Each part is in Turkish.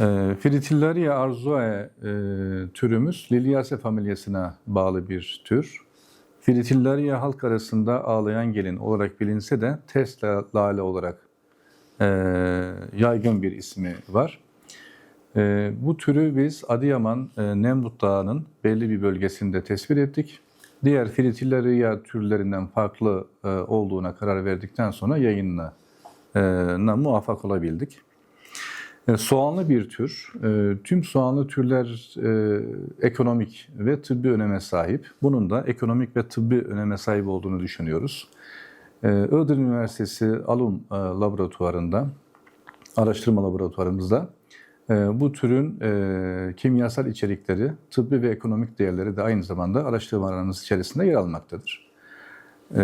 E, Fritillaria arzuae e, türümüz Liliaceae familyasına bağlı bir tür. Fritillaria halk arasında ağlayan gelin olarak bilinse de Tesla lale olarak e, yaygın bir ismi var. E, bu türü biz Adıyaman Nemrut Dağı'nın belli bir bölgesinde tespit ettik. Diğer Fritillaria türlerinden farklı olduğuna karar verdikten sonra yayınına e, muvaffak olabildik. Soğanlı bir tür. E, Tüm soğanlı türler e, ekonomik ve tıbbi öneme sahip. Bunun da ekonomik ve tıbbi öneme sahip olduğunu düşünüyoruz. E, Iğdır Üniversitesi Alum e, Laboratuvarında, araştırma laboratuvarımızda e, bu türün kimyasal içerikleri, tıbbi ve ekonomik değerleri de aynı zamanda araştırmalarımız içerisinde yer almaktadır. E,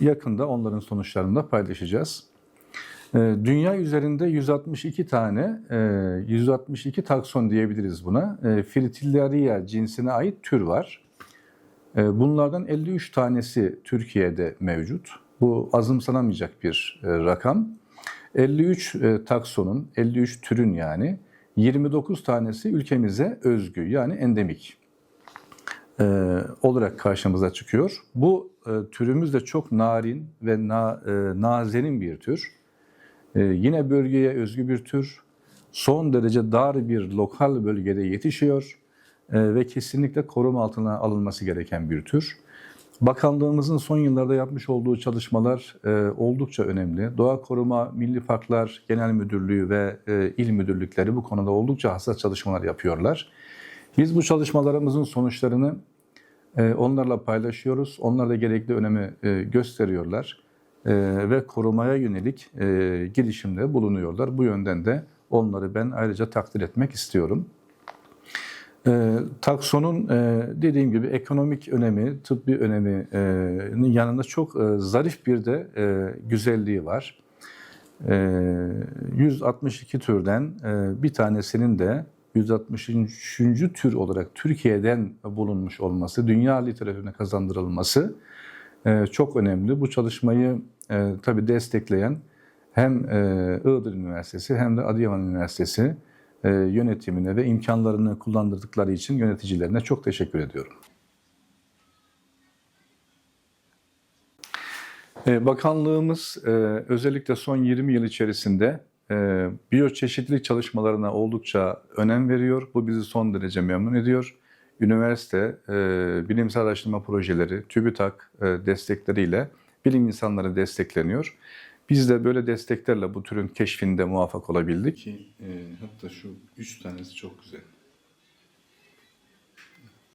Yakında onların sonuçlarını da paylaşacağız. E, Dünya üzerinde 162 tane, e, 162 takson diyebiliriz buna. E, Fritillaria cinsine ait tür var. E, Bunlardan 53 tanesi Türkiye'de mevcut. Bu azımsanamayacak bir e, rakam. 53 e, taksonun, 53 türün yani 29 tanesi ülkemize özgü yani endemik e, olarak karşımıza çıkıyor. Bu e, türümüz de çok narin ve na, e, nazenin bir tür. E, yine bölgeye özgü bir tür. Son derece dar bir lokal bölgede yetişiyor e, ve kesinlikle koruma altına alınması gereken bir tür. Bakanlığımızın son yıllarda yapmış olduğu çalışmalar e, oldukça önemli. Doğa Koruma Milli Parklar Genel Müdürlüğü ve e, il müdürlükleri bu konuda oldukça hassas çalışmalar yapıyorlar. Biz bu çalışmalarımızın sonuçlarını e, onlarla paylaşıyoruz. Onlar da gerekli önemi e, gösteriyorlar ve korumaya yönelik e, girişimde bulunuyorlar. Bu yönden de onları ben ayrıca takdir etmek istiyorum. E, taksonun e, dediğim gibi ekonomik önemi, tıbbi öneminin yanında çok e, zarif bir de e, güzelliği var. E, 162 türden e, bir tanesinin de 163. tür olarak Türkiye'den bulunmuş olması, dünya literatürüne kazandırılması e, çok önemli. Bu çalışmayı e, tabii destekleyen hem e, Iğdır Üniversitesi hem de Adıyaman Üniversitesi e, yönetimine ve imkanlarını kullandırdıkları için yöneticilerine çok teşekkür ediyorum. E, Bakanlığımız özellikle son 20 yıl içerisinde e, biyoçeşitlilik çalışmalarına oldukça önem veriyor. Bu bizi son derece memnun ediyor. Üniversite, e, bilimsel araştırma projeleri, TÜBİTAK e, destekleriyle bilim insanları destekleniyor. Biz de böyle desteklerle bu türün keşfinde muvaffak olabildik. Ki, e, hatta şu üç tanesi çok güzel.